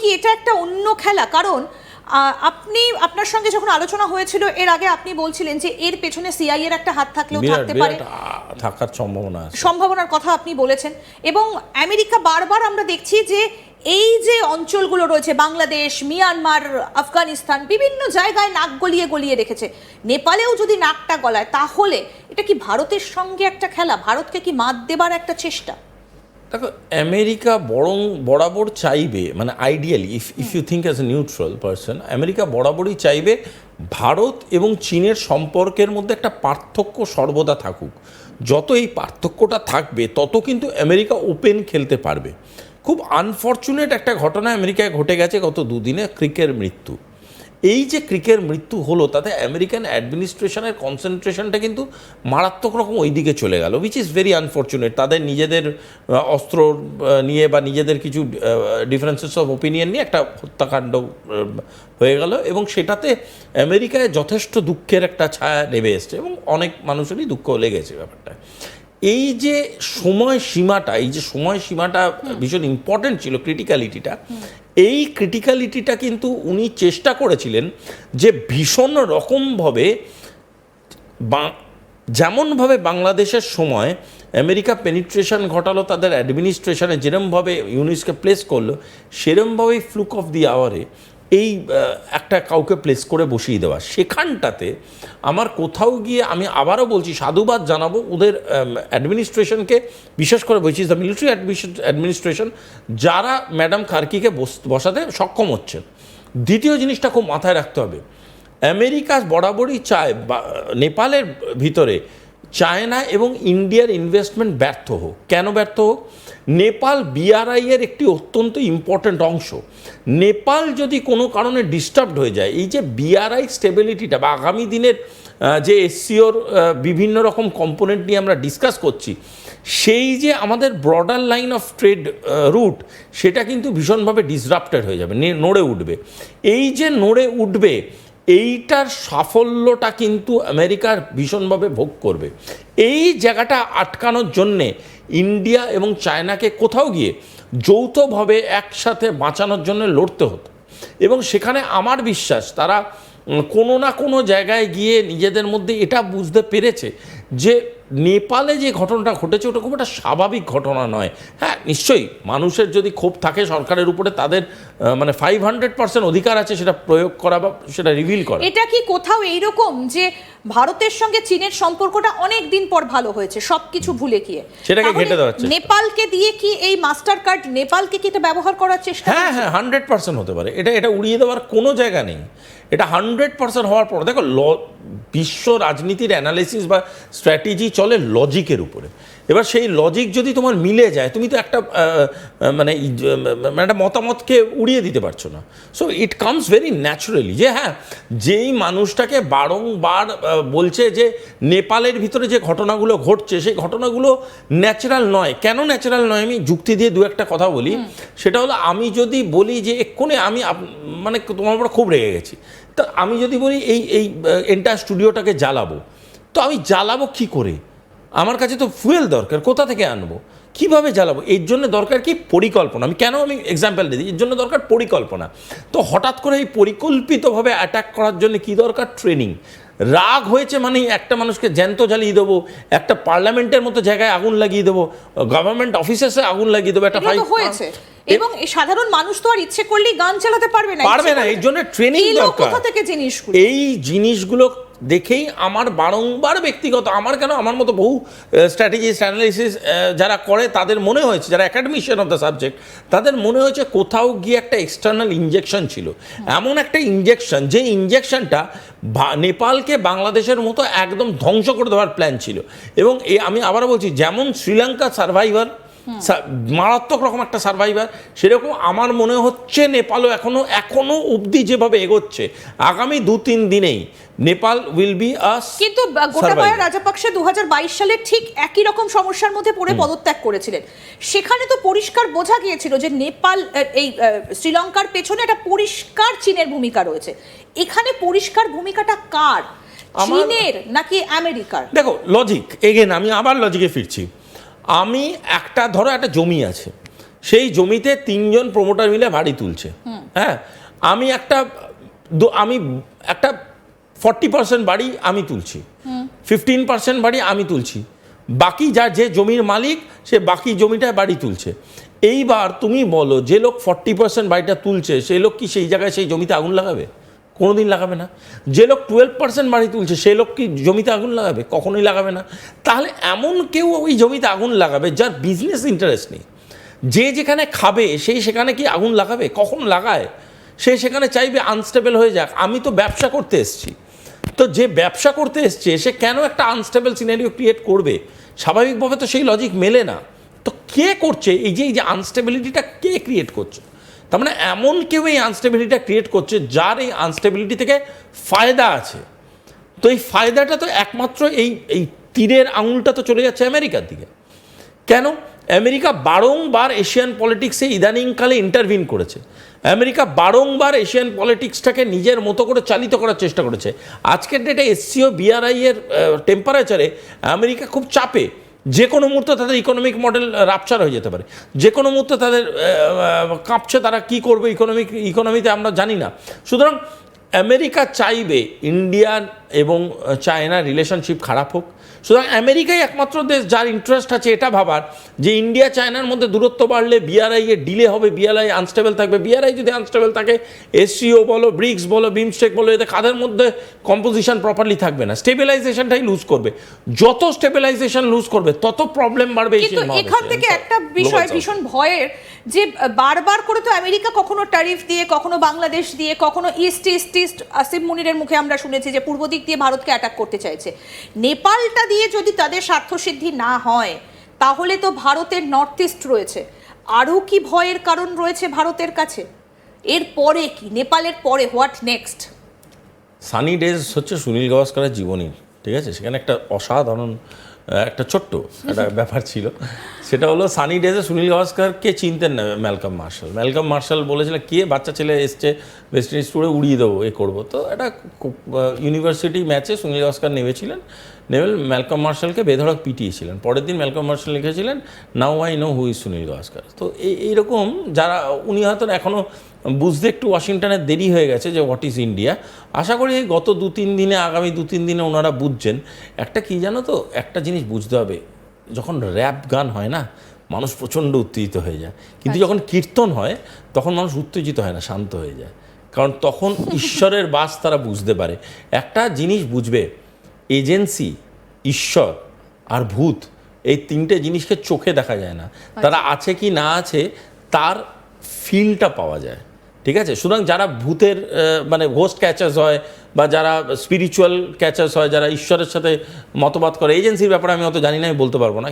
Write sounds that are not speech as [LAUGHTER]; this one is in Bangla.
কি এটা একটা অন্য খেলা? কারণ আপনি আপনার সঙ্গে যখন আলোচনা হয়েছিল এর আগে আপনি বলছিলেন যে এর পেছনে সিআই এর একটা হাত থাকলেও থাকতে পারে। থাকার সম্ভাবনা আছে। সম্ভাবনার কথা আপনি বলেছেন। এবং আমেরিকা বারবার আমরা দেখছি যে এই যে অঞ্চলগুলো রয়েছে বাংলাদেশ মিয়ানমার আফগানিস্তান বিভিন্ন জায়গায় নাক গলিয়ে গলিয়ে রেখেছে। নেপালেও যদি নাকটা গলায় তাহলে এটা কি ভারতের সঙ্গে একটা খেলা? ভারতকে কি মাত দেবার একটা চেষ্টা? দেখো, আমেরিকা বরং বরাবর চাইবে মানে ideally if if you think as a neutral person America বরাবরই চাইবে ভারত এবং চীনের সম্পর্কের মধ্যে একটা পার্থক্য সর্বদা থাকুক। যত এই পার্থক্যটা থাকবে, তত কিন্তু আমেরিকা ওপেন খেলতে পারবে। খুব আনফর্চুনেট একটা ঘটনা আমেরিকায় ঘটে গেছে গত দুদিনে ক্রিকের মৃত্যু। এই যে ক্রিকের মৃত্যু হলো, তাতে আমেরিকান অ্যাডমিনিস্ট্রেশনের কনসেন্ট্রেশনটা কিন্তু মারাত্মক রকম ওই দিকে চলে গেল উইচ ইজ ভেরি আনফর্চুনেট তাদের নিজেদের অস্ত্র নিয়ে বা নিজেদের কিছু ডিফারেন্সেস অফ ওপিনিয়ন নিয়ে একটা হত্যাকাণ্ড হয়ে গেল এবং সেটাতে আমেরিকায় যথেষ্ট দুঃখের একটা ছায়া নেমে এসছে এবং অনেক মানুষেরই দুঃখ লেগেছে ব্যাপারটা। এই যে সময় সীমাটা এই যে সময় সীমাটা ভীষণ ইম্পর্টেন্ট ছিল ক্রিটিক্যালিটিটা এই ক্রিটিক্যালিটিটা কিন্তু উনি চেষ্টা করেছিলেন যে ভীষণ রকমভাবে বা, যেমনভাবে বাংলাদেশের সময় আমেরিকা পেনিট্রেশন ঘটালো, তাদের অ্যাডমিনিস্ট্রেশনে যেরমভাবে ইউনিসকে প্লেস করল, সেরমভাবেই ফ্লুক অফ দি আওয়ারে এই একটা কাউকে প্লেস করে বসিয়ে দেওয়া। সেখানটাতে আমার কোথাও গিয়ে আমি আবারও বলছি, সাধুবাদ জানাব ওদের অ্যাডমিনিস্ট্রেশনকে বিশেষ করে বলছি দ্য মিলিটারি অ্যাডমিনিস্ট্রেশন যারা ম্যাডাম কার্কিকে বস- বসাতে সক্ষম হচ্ছেন দ্বিতীয় জিনিসটা খুব মাথায় রাখতে হবে। আমেরিকা বরাবরই চায় নেপালের ভিতরে চায়না এবং ইন্ডিয়ার ইনভেস্টমেন্ট ব্যর্থ হোক। কেন ব্যর্থ হোক? নেপাল বিআরআই এর একটি অত্যন্ত ইম্পর্ট্যান্ট অংশ। নেপাল যদি কোনো কারণে ডিস্টার্বড হয়ে যায়, এই যে বিআরআই স্টেবিলিটিটা বা আগামী দিনের যে এসসিওর বিভিন্ন রকম কম্পোনেন্ট নিয়ে আমরা ডিসকাস করছি, সেই যে আমাদের broader line of trade route সেটা কিন্তু ভীষণভাবে ডিসরাপ্টেড হয়ে যাবে নড়ে উঠবে। এই যে নড়ে উঠবে এইটার সাফল্যটা কিন্তু আমেরিকার ভীষণভাবে ভোগ করবে। এই জায়গাটা আটকানোর জন্যে ইন্ডিয়া এবং চায়নাকে কোথাও গিয়ে যৌথভাবে একসাথে বাঁচানোর জন্য লড়তে হতো। এবং সেখানে আমার বিশ্বাস তারা কোনো না কোনো জায়গায় গিয়ে নিজেদের মধ্যে এটা বুঝতে পেরেছে যে নেপালে যে ঘটনাটা ঘটেছে ওটা খুব একটা স্বাভাবিক ঘটনা নয়। হ্যাঁ নিশ্চয়ই মানুষের যদি ক্ষোভ থাকে সরকারের উপরে তাদের মানে ফাইভ হান্ড্রেড পার্সেন্ট অধিকার আছে সেটা প্রয়োগ করা বা সেটা রিভিল করা। এটা কি কোথাও এইরকম যে ভারতের সঙ্গে চীনের সম্পর্কটা অনেক দিন পর ভালো হয়েছে সবকিছু ভুলে গিয়ে? সেটাকে তাহলে দেওয়া হচ্ছে নেপালকে দিয়ে কি এই মাস্টার কার্ড নেপালকে কি এটা ব্যবহার করার চেষ্টা হ্যাঁ হ্যাঁ হান্ড্রেড পার্সেন্ট হতে পারে। এটা এটা উড়িয়ে দেওয়ার কোনো জায়গা নেই। এটা হান্ড্রেড পার্সেন্ট হওয়ার পর দেখো ল বিশ্ব রাজনীতির অ্যানালিসিস বা স্ট্র্যাটেজি চলে লজিকের উপরে। এবার সেই লজিক যদি তোমার মিলে যায় তুমি তো একটা মানে মানে একটা মতামতকে উড়িয়ে দিতে পারছ না। So it comes very naturally যে হ্যাঁ যেই মানুষটাকে বারংবার বলছে যে নেপালের ভিতরে যে ঘটনাগুলো ঘটছে সেই ঘটনাগুলো ন্যাচারাল নয়। কেন ন্যাচারাল নয়? আমি যুক্তি দিয়ে দু একটা কথা বলি। সেটা হলো আমি যদি বলি যে এক্ষুনি আমি মানে তোমার উপর খুব রেগে গেছি। তা আমি যদি বলি এই এই এন্টার স্টুডিওটাকে জ্বালাবো, তো আমি জ্বালাবো কি করে? আমার কাছে তো ফুয়েল দরকার, কোথা থেকে আনব? কীভাবে জ্বালাবো? এর জন্য দরকার কি পরিকল্পনা? আমি কেন আমি এক্সাম্পল দিই? এর জন্য দরকার পরিকল্পনা। তো হঠাৎ করে এই পরিকল্পিতভাবে অ্যাটাক করার জন্য কি দরকার? ট্রেনিং রাগ হয়েছে মানে একটা মানুষকে জ্যান্ত জ্বালিয়ে দেবো একটা পার্লামেন্টের মতো জায়গায় আগুন লাগিয়ে দেবো গভর্নমেন্ট অফিসেসে আগুন লাগিয়ে দেবো একটা হয়েছে এবং সাধারণ মানুষ তো আর ইচ্ছে করলেই গান চালাতে পারবে না পারবে না, এই জন্য ট্রেনিং দরকার। থেকে জিনিসগুলো এই জিনিসগুলো দেখেই আমার বারংবার ব্যক্তিগত, আমার কেন, আমার মতো বহু স্ট্র্যাটেজিস্ট অ্যানালিসিস যারা করে, তাদের মনে হয়েছে, যারা অ্যাকাডেমিশিয়ান অফ দ্য সাবজেক্ট তাদের মনে হয়েছে কোথাও গিয়ে একটা এক্সটার্নাল ইঞ্জেকশন ছিল। এমন একটা ইঞ্জেকশন যে ইঞ্জেকশনটা নেপালকে বাংলাদেশের মতো একদম ধ্বংস করে দেওয়ার প্ল্যান ছিল। এবং এ, আমি আবারও বলছি, যেমন শ্রীলঙ্কা সার্ভাইভার মারাত্মক রকম একটা সার্ভাইভার সেরকম আমার মনে হচ্ছে নেপালও এখনও এখনও অবধি যেভাবে এগোচ্ছে আগামী দু তিন দিনেই নেপাল উইল বি আস কিন্তু গোটাবায়া রাজাপাকসে দু সালে ঠিক একই রকম সমস্যার মধ্যে পড়ে পদত্যাগ করেছিলেন। সেখানে তো পরিষ্কার বোঝা গিয়েছিল যে নেপাল এই শ্রীলঙ্কার পেছনে একটা পরিষ্কার চীনের ভূমিকা রয়েছে। এখানে পরিষ্কার ভূমিকাটা কার? চীনের নাকি আমেরিকার? দেখো লজিক এগেন আমি আবার লজিকে ফিরছি। আমি একটা ধরো একটা জমি আছে সেই জমিতে তিনজন প্রমোটার মিলে বাড়ি তুলছে। হ্যাঁ? আমি একটা আমি একটা ফর্টি পার্সেন্ট বাড়ি আমি তুলছি ফিফটিন পার্সেন্ট বাড়ি আমি তুলছি বাকি যা যে জমির মালিক সে বাকি জমিটায় বাড়ি তুলছে। এইবার তুমি বলো যে লোক ফর্টি পার্সেন্ট বাড়িটা তুলছে সেই লোক কি সেই জায়গায় সেই জমিতে আগুন লাগাবে? কোনোদিন লাগাবে না। যে লোক টুয়েলভ পার্সেন্ট বাড়ি তুলছে সেই লোক কি জমিতে আগুন লাগাবে? কখনোই লাগাবে না। তাহলে এমন কেউ ওই জমিতে আগুন লাগাবে যার বিজনেস ইন্টারেস্ট নেই। যে যেখানে খাবে সেই সেখানে কি আগুন লাগাবে? কখন লাগায়। সে সেখানে চাইবে আনস্টেবল হয়ে যাক। আমি তো ব্যবসা করতে এসেছি। তো যে ব্যবসা করতে এসছে, সে কেন একটা আনস্টেবল সিনারিও ক্রিয়েট করবে? স্বাভাবিকভাবে তো সেই লজিক মেলে না। তো কে করছে? এই যে এই যে আনস্টেবিলিটিটা কে ক্রিয়েট করছে? তার মানে এমন কেউ এই আনস্টেবিলিটিটা ক্রিয়েট করছে যার এই আনস্টেবিলিটি থেকে ফায়দা আছে। তো এই ফায়দাটা তো একমাত্র এই এই তীরের আঙুলটা তো চলে যাচ্ছে আমেরিকার দিকে। কেন? আমেরিকা বারংবার এশিয়ান পলিটিক্সে ইদানিংকালে ইন্টারভিন করেছে। আমেরিকা বারংবার এশিয়ান পলিটিক্সটাকে নিজের মতো করে চালিত করার চেষ্টা করেছে। আজকের ডেটে এসসিও বিআরআই এর টেম্পারেচারে আমেরিকা খুব চাপে যে কোনো মুহূর্তে তাদের ইকোনমিক মডেল রাপচার হয়ে যেতে পারে। যে কোনো মুহূর্তে তাদের কাঁপছে, তারা কি করবে ইকোনমিক ইকোনমিতে আমরা জানি না। সুতরাং আমেরিকা চাইবে ইন্ডিয়ান এবং চায়নার রিলেশনশিপ খারাপ হোক। সুতরাং আমেরিকাই একমাত্র দেশ যার ইন্টারেস্ট আছে এটা ভাবার যে ইন্ডিয়া চায়নার মধ্যে দূরত্ব বাড়লে বিআরআই এর ডিলে হবে বিআরআই আনস্টেবল থাকবে। বিআরআই যদি আনস্টেবল থাকে এসসিও বলো ব্রিক্স বলো বিমস্টেক বলো এতে কাদের মধ্যে কম্পোজিশন প্রপারলি থাকবে না। স্টেবিলাইজেশনটাই লুজ করবে। যত স্টেবিলাইজেশন লুজ করবে তত প্রবলেম বাড়বে কিন্তু এখান থেকে একটা বিষয় ভীষণ ভয়ের যে বারবার করে তো আমেরিকা কখনো ট্যারিফ দিয়ে কখনো বাংলাদেশ দিয়ে কখনো ইস্ট ইস্ট ইস্ট আসিম মুনিরের মুখে আমরা শুনেছি যে পূর্ব দিক দিয়ে ভারতকে অ্যাটাক করতে চাইছে। নেপালটা দিয়ে যদি তাদের স্বার্থসিদ্ধি না হয়, তাহলে তো ভারতের নর্থ ইস্ট রয়েছে। আরও কি ভয়ের কারণ রয়েছে ভারতের কাছে? এর পরে কি? নেপালের পরে হোয়াট নেক্সট সানি ডেজ হচ্ছে সুনীল গাভাস্কারের জীবনী, ঠিক আছে? সেখানে একটা অসাধারণ একটা ছোট্ট একটা [LAUGHS] ব্যাপার ছিল। সেটা হলো সানি ডেজে সুনীল গাভাস্কারকে চিনতেন না ম্যালকম মার্শাল? ম্যালকাম মার্শাল বলেছিল কে বাচ্চা ছেলে এসছে ওয়েস্ট ইন্ডিজ টুরে উড়িয়ে দেবো এ করব। তো একটা ইউনিভার্সিটি ম্যাচে সুনীল গাভাস্কার নেমেছিলেন। নেমেল ম্যালকম মার্শালকে বেধড়ক পিটিয়েছিলেন। পরের দিন ম্যালকম মার্শাল লিখেছিলেন now I know who is Sunil Gavaskar. তো এই এইরকম যারা উনি হয়তো এখনও বুঝতে একটু ওয়াশিংটনের দেরি হয়ে গেছে যে হোয়াট ইজ ইন্ডিয়া। আশা করি এই গত দু তিন দিনে আগামী দু তিন দিনে ওনারা বুঝছেন। একটা কি জানো তো একটা জিনিস বুঝতে হবে যখন র্যাপ গান হয় না মানুষ প্রচণ্ড উত্তেজিত হয়ে যায়। কিন্তু যখন কীর্তন হয় তখন মানুষ উত্তেজিত হয় না শান্ত হয়ে যায়। কারণ তখন [LAUGHS] ঈশ্বরের বাস তারা বুঝতে পারে। একটা জিনিস বুঝবে এজেন্সি ঈশ্বর আর ভূত এই তিনটে জিনিসকে চোখে দেখা যায় না। তারা আছে কি না আছে তার ফিলটা পাওয়া যায়। ঠিক আছে? সুতরাং যারা ভূতের মানে ঘোস্ট ক্যাচার্স হয় বা যারা স্পিরিচুয়াল ক্যাচার্স হয় যারা ঈশ্বরের সাথে মতবাদ করে এজেন্সির ব্যাপারে আমি অত জানি না আমি বলতে পারব না।